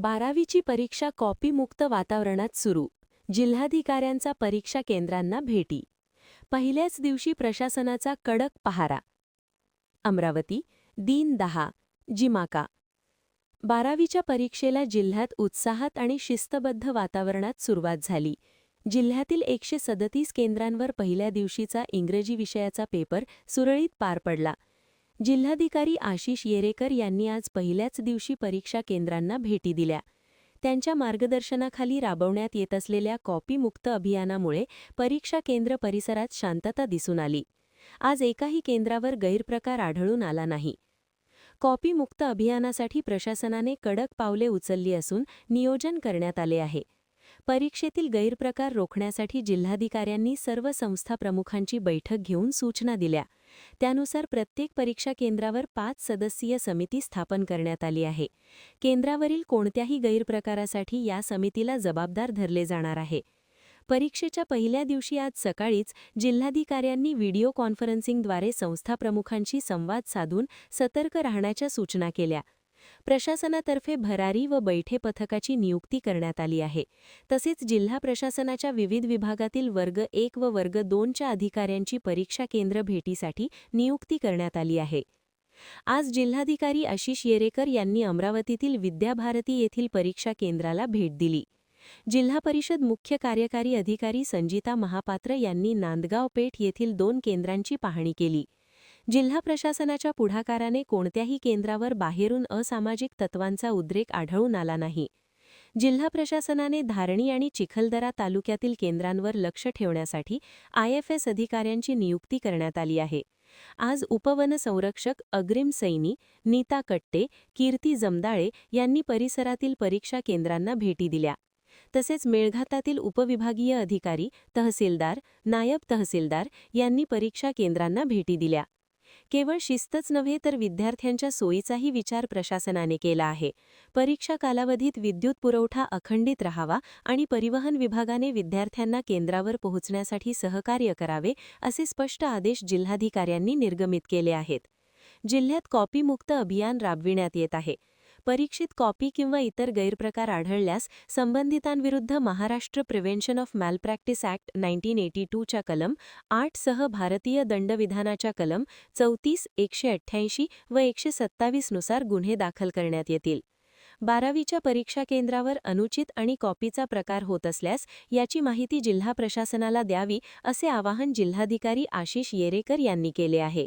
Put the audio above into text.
बारावीची परीक्षा कॉपीमुक्त वातावरणात सुरू. जिल्हाधिकाऱ्यांचा परीक्षा केंद्रांना भेटी. पहिल्याच दिवशी प्रशासनाचा कडक पहारा. अमरावती दिन दहा जिमाका. बारावीच्या परीक्षेला जिल्ह्यात उत्साहात आणि शिस्तबद्ध वातावरणात सुरुवात झाली. जिल्ह्यातील एकशे सदतीस केंद्रांवर पहिल्या दिवशीचा इंग्रजी विषयाचा पेपर सुरळीत पार पडला. जिल्हाधिकारी आशिष येरेकर यांनी आज पहिल्याच दिवशी परीक्षा केंद्रांना भेटी दिल्या. त्यांच्या मार्गदर्शनाखाली राबवण्यात येत असलेल्या कॉपीमुक्त अभियानामुळे परीक्षा केंद्र परिसरात शांतता दिसून आली. आज एकाही केंद्रावर गैरप्रकार आढळून आला नाही. कॉपीमुक्त अभियानासाठी प्रशासनाने कडक पावले उचलली असून नियोजन करण्यात आले आहे. परीक्षेतील गैरप्रकार रोखण्यासाठी जिल्हाधिकाऱ्यांनी सर्व संस्था प्रमुखांची बैठक घेऊन सूचना दिल्या. त्यानुसार प्रत्येक परीक्षा केंद्रावर पाच सदस्यीय समिती स्थापन करण्यात आली आहे. केंद्रावरील कोणत्याही गैरप्रकारासाठी या समितीला जबाबदार धरले जाणार आहे. परीक्षेच्या पहिल्या दिवशी आज सकाळीच जिल्हाधिकाऱ्यांनी व्हिडिओ कॉन्फरन्सिंगद्वारे संस्थाप्रमुखांशी संवाद साधून सतर्क राहण्याच्या सूचना केल्या. प्रशासनातर्फे भरारी व बैठे पथकाची नियुक्ती करण्यात आली आहे. तसेच जिल्हा प्रशासनाच्या विविध विभागातील वर्ग एक व वर्ग दोनच्या अधिकाऱ्यांची परीक्षा केंद्र भेटीसाठी नियुक्ती करण्यात आली आहे. आज जिल्हाधिकारी आशिष येरेकर यांनी अमरावतीतील विद्याभारती येथील परीक्षा केंद्राला भेट दिली. जिल्हा परिषद मुख्य कार्यकारी अधिकारी संजिता महापात्र यांनी नांदगाव पेठ येथील दोन केंद्रांची पाहणी केली. जिल्हा प्रशासनाच्या पुढाकाराने कोणत्याही केंद्रावर बाहेरून असामाजिक तत्वांचा उद्रेक आढळून आला नाही. जिल्हा प्रशासनाने धारणी आणि चिखलदरा तालुक्यातील केंद्रांवर लक्ष ठेवण्यासाठी आयएफएस अधिकाऱ्यांची नियुक्ती करण्यात आली आहे. आज उपवन संरक्षक अग्रिम सैनी नीता कट्टे कीर्ती जमदाळे यांनी परिसरातील परीक्षा केंद्रांना भेटी दिल्या. तसेच मेळघातातील उपविभागीय अधिकारी तहसीलदार नायब तहसीलदार यांनी परीक्षा केंद्रांना भेटी दिल्या. केवळ शिस्तच नव्हे तर विद्यार्थ्यांच्या सोयीचाही विचार प्रशासनाने केला आहे. परीक्षा कालावधीत विद्युत पुरवठा अखंडित राहावा आणि परिवहन विभागाने विद्यार्थ्यांना केंद्रावर पोहोचण्यासाठी सहकार्य करावे असे स्पष्ट आदेश जिल्हाधिकाऱ्यांनी निर्गमित केले आहेत. जिल्ह्यात कॉपीमुक्त अभियान राबविण्यात येत आहे. परीक्षित कॉपी किंवा इतर गैरप्रकार आढळल्यास संबंधितांविरुद्ध Maharashtra prevention of malpractice act nineteen eighty टूच्या कलम आठसह भारतीय दंडविधानाच्या कलम चौतीस एकशे अठ्ठ्याऐंशी व एकशे सत्तावीसनुसार गुन्हे दाखल करण्यात येतील. बारावीच्या परीक्षा केंद्रावर अनुचित आणि कॉपीचा प्रकार होत असल्यास याची माहिती जिल्हा प्रशासनाला द्यावी असे आवाहन जिल्हाधिकारी आशिष येरेकर यांनी केले आहे.